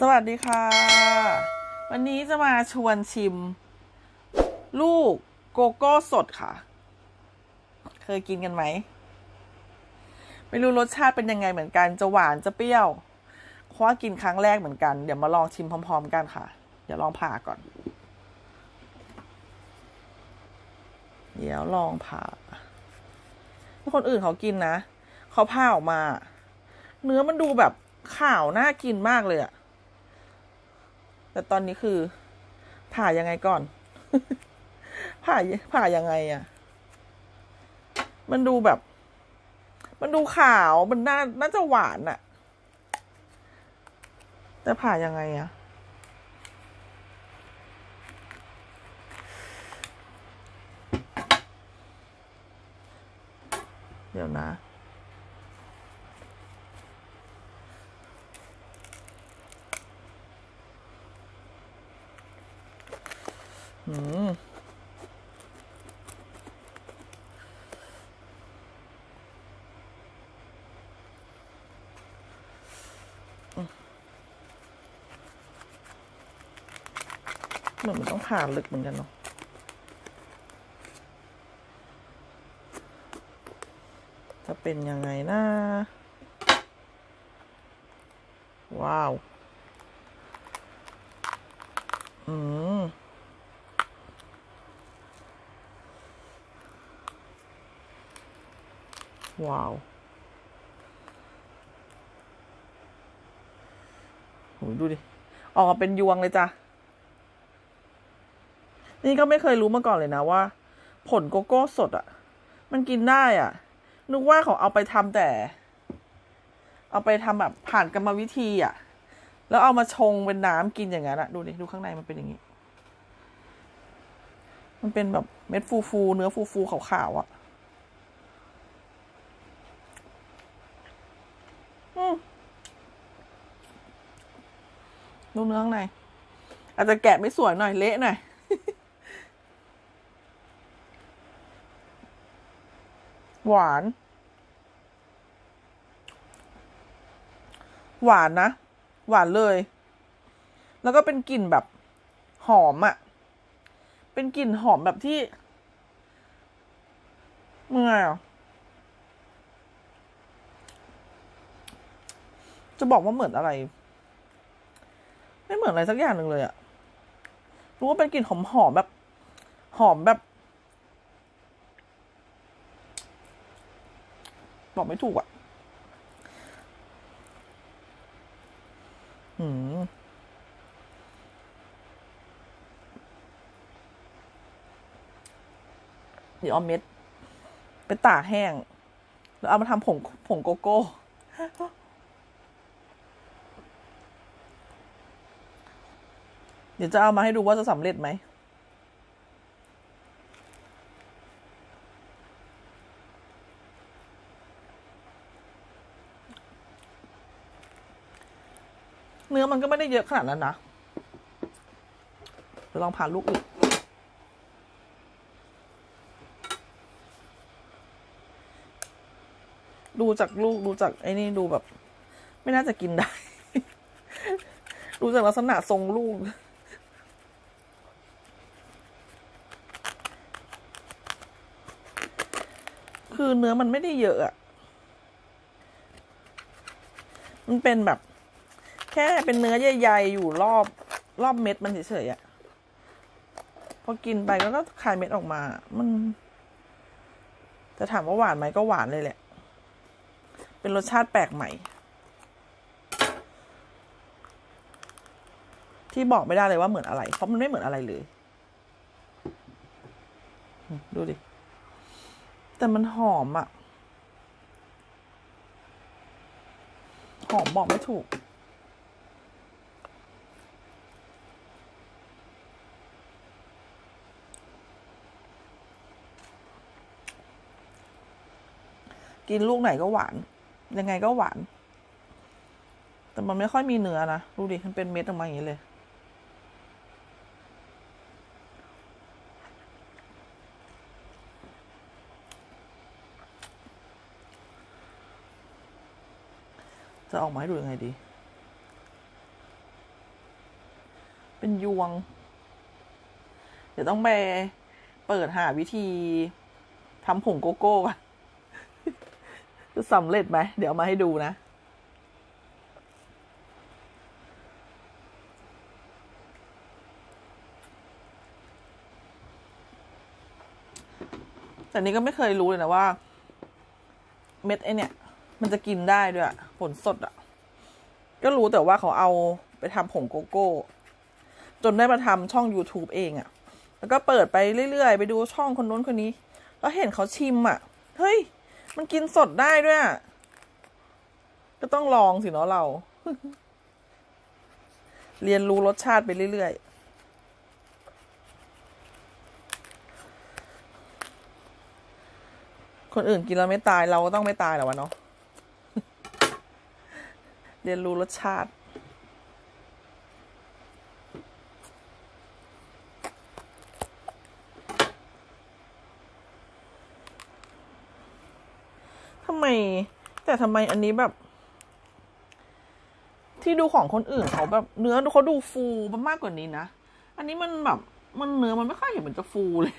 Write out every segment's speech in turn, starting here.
สวัสดีค่ะ วันนี้จะมาชวนชิม ลูกโกโก้สดค่ะ เคยกินกันไหม ไม่รู้รสชาติเป็นยังไงเหมือนกัน จะหวานจะเปรี้ยวเพราะว่ากินครั้งแรกเหมือนกัน เดี๋ยวมาลองชิมพร้อม ๆ กันค่ะ เดี๋ยวลองผ่าก่อน เดี๋ยวลองผ่าคนอื่นเขากินนะ เขาผ่าออกมา เนื้อมันดูแบบขาวน่ากินมากเลยอะ แต่ตอนนี้คือ ผ่ายังไงก่อน ผ่าผ่ายังไงอะมันดูแบบ มันดูขาวมันน่าน่าจะหวานอะแต่ผ่ายังไงอะเดี๋ยวนะ อืมเหมือนมันต้องผ่าลึกเหมือนกันเนาะจะเป็นยังไงนะ ว้าว อืม ว้าวโหดูดิ ออกมาเป็นยวงเลยจ้ะ นี่ก็ไม่เคยรู้มาก่อนเลยนะว่า ผลโกโก้สดอะ่ะ มันกินได้อะ่ะ นึกว่าเขาเอาไปทำแต่ เอาไปทำแบบผ่านกรรมวิธีอะ่ะ แล้วเอามาชงเป็นน้ำกินอย่างนั้นอะ่ะ ดูดิ ดูข้างในมันเป็นอย่างนี้ มันเป็นแบบเม็ดฟูๆเนื้อฟูๆขาวๆอะ ดูเนื้อข้างในอาจจะแกะไม่สวยหน่อยเละหน่อยหวาน หวานนะ หวานเลย แล้วก็เป็นกลิ่นแบบหอมอะ่ะ เป็นกลิ่นหอมแบบที่เมื่อไงจะบอกว่าเหมือนอะไร ไม่เหมือนอะไรสักอย่างหนึ่งเลยอะรู้ว่าเป็นกลิ่นหอมหอมแบบ หอมแบบ บอกไม่ถูกอะหืมเดี๋ยวเอาเม็ดไปตากแห้ง แล้วเอามาทำผงผงโกโก้ เดี๋ยวจะเอามาให้ดูว่าจะสำเร็จไหม เนื้อมันก็ไม่ได้เยอะขนาดนั้นนะเดี๋ยวลองผ่านลูกอีกดูจากลูกดูจากไอ้นี่ดูแบบ ไม่น่าจะกินได้ ดูจากลักษณะทรงลูก คือเนื้อมันไม่ได้เยอะอะมันเป็นแบบ แค่เป็นเนื้อใหญ่ๆอยู่รอบ รอบเม็ดมันเฉยๆอะพอกินไปแล้วก็คายเม็ดออกมา มันจะถามว่าหวานไหมก็หวานเลยแหละ เป็นรสชาติแปลกใหม่ ที่บอกไม่ได้เลยว่าเหมือนอะไร เพราะมันไม่เหมือนอะไรเลย ดูดิ แต่มันหอมอะหอมบอกไม่ถูก กินลูกไหนก็หวาน ยังไงก็หวาน แต่มันไม่ค่อยมีเนื้อนะ ดูดิ มันเป็นเม็ดออกมาอย่างนี้เลย จะออกมาให้ดูยังไงดี เป็นยวง เดี๋ยวต้องไปเปิดหาวิธีทำผงโกโก้ก่อนจะสำเร็จไหม เดี๋ยวมาให้ดูนะ แต่นี้ก็ไม่เคยรู้เลยนะว่า เม็ดไอเนี่ย มันจะกินได้ด้วยผลสดอะก็รู้แต่ว่าเขาเอาไปทำผงโกโก้ จนได้มาทำช่อง YouTube เองอะแล้วก็เปิดไปเรื่อยๆ ไปดูช่องคนนู้นคนนี้ แล้วเห็นเขาชิมอะเฮ้ย มันกินสดได้ด้วยอะก็ต้องลองสิเนาะเรา เรียนรู้รสชาติไปเรื่อยๆคนอื่นกินแล้วไม่ตายเราก็ต้องไม่ตายหรอวะเนาะ เรียนรู้รสชาติ ทำไม แต่ทำไมอันนี้แบบ ที่ดูของคนอื่นเขาแบบเนื้อเขาดูฟูมากกว่านี้นะ อันนี้มันแบบ มันเนื้อมันไม่ค่อยเห็นเหมือนจะฟูเลย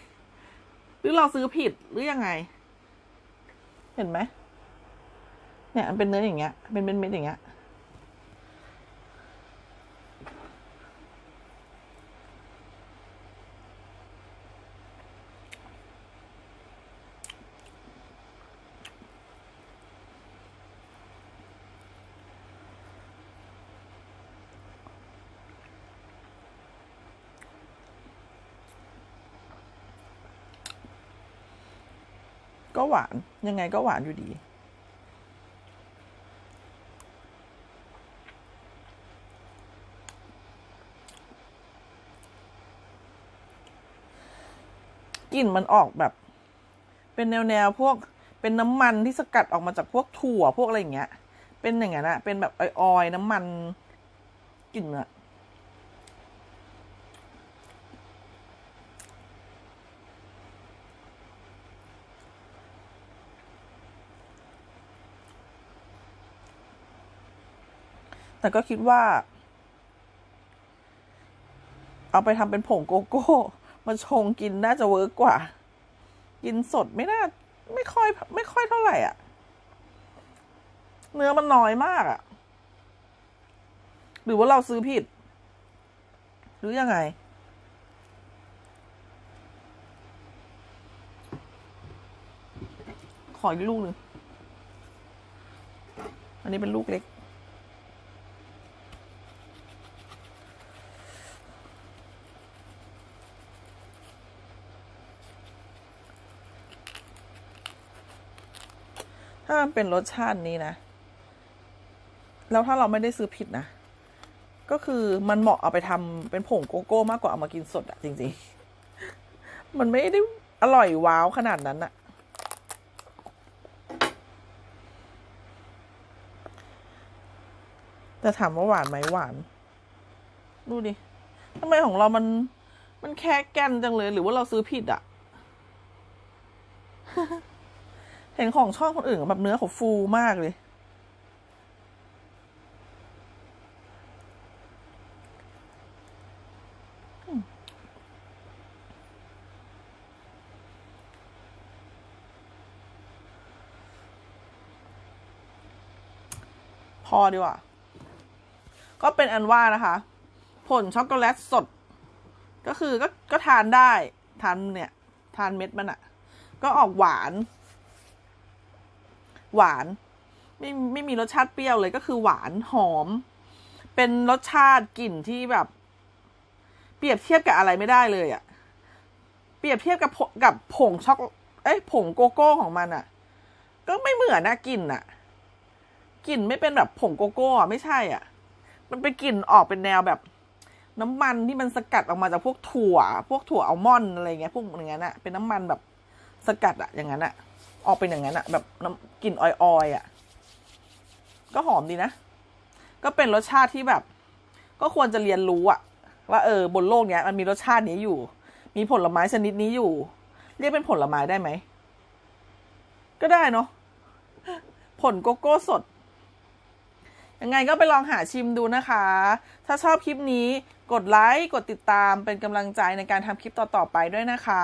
หรือเราซื้อผิดหรือยังไง เห็นไหมเนี่ยมันเป็นเนื้ออย่างเงี้ย เป็นเม็ดๆอย่างเงี้ย ก็หวานยังไงก็หวานอยู่ดี กลิ่นมันออกแบบ เป็นแนวแนวพวกเป็นน้ำมันที่สกัดออกมาจากพวกถั่วพวกอะไรอย่างเงี้ย เป็นอย่างนั้นอะเป็นแบบออยๆน้ำมันกลิ่นอะ แต่ก็คิดว่า เอาไปทำเป็นผงโกโก้ มาชงกินน่าจะเวิร์กกว่า กินสดไม่น่า ไม่ค่อย ไม่ค่อยเท่าไหร่อะ เนื้อมันน้อยมากอะ หรือว่าเราซื้อผิด หรือยังไงขออีกลูกหนึ่ง อันนี้เป็นลูกเล็ก ถ้ามันเป็นรสชาตินี้นะ แล้วถ้าเราไม่ได้ซื้อผิดนะ ก็คือมันเหมาะเอาไปทำเป็นผงโกโก้มากกว่าเอามากินสดอะจริง ๆ มันไม่ได้อร่อยว้าวขนาดนั้นอะแต่ถามว่าหวานไหมหวาน ดูดิทำไมของเรามัน มันแค่แกนจังเลย หรือว่าเราซื้อผิดอะ เห็นของช่องคนอื่นแบบเนื้อเขาฟูมากเลย พอดีกว่า ก็เป็นอันว่านะคะ ผลช็อกโกแลตสด ก็คือก็ก็ทานได้ ทานเนี่ย ทานเม็ดมันอะก็ออกหวาน หวาน ไม่ไม่มีรสชาติเปรี้ยวเลยก็คือหวานหอม เป็นรสชาติกลิ่นที่แบบ เปรียบเทียบกับอะไรไม่ได้เลยอะเปรียบเทียบกับกับผงช็อกเอ้ยผงโกโก้ของมันอะก็ไม่เหมือนนะกลิ่นอะกลิ่นไม่เป็นแบบผงโกโก้อะไม่ใช่อะ มันเป็นกลิ่นออกเป็นแนวแบบน้ำมันที่มันสกัดออกมาจากพวกถั่ว พวกถั่วอัลมอนด์อะไรเงี้ยพวกอย่างนั้นอะเป็นน้ำมันแบบสกัดอะอย่างนั้นอะ ออกเป็นอย่างนั้นอะแบบน้ำกลิ่นออยๆอะก็หอมดีนะ ก็เป็นรสชาติที่แบบ ก็ควรจะเรียนรู้อะว่าเออบนโลกเนี้ยมันมีรสชาตินี้อยู่ มีผลไม้ชนิดนี้อยู่ เรียกเป็นผลไม้ได้ไหม ก็ได้เนาะผลโกโก้สด ยังไงก็ไปลองหาชิมดูนะคะ ถ้าชอบคลิปนี้กดไลค์ กดติดตามเป็นกำลังใจในการทำคลิปต่อ ๆ ไปด้วยนะคะ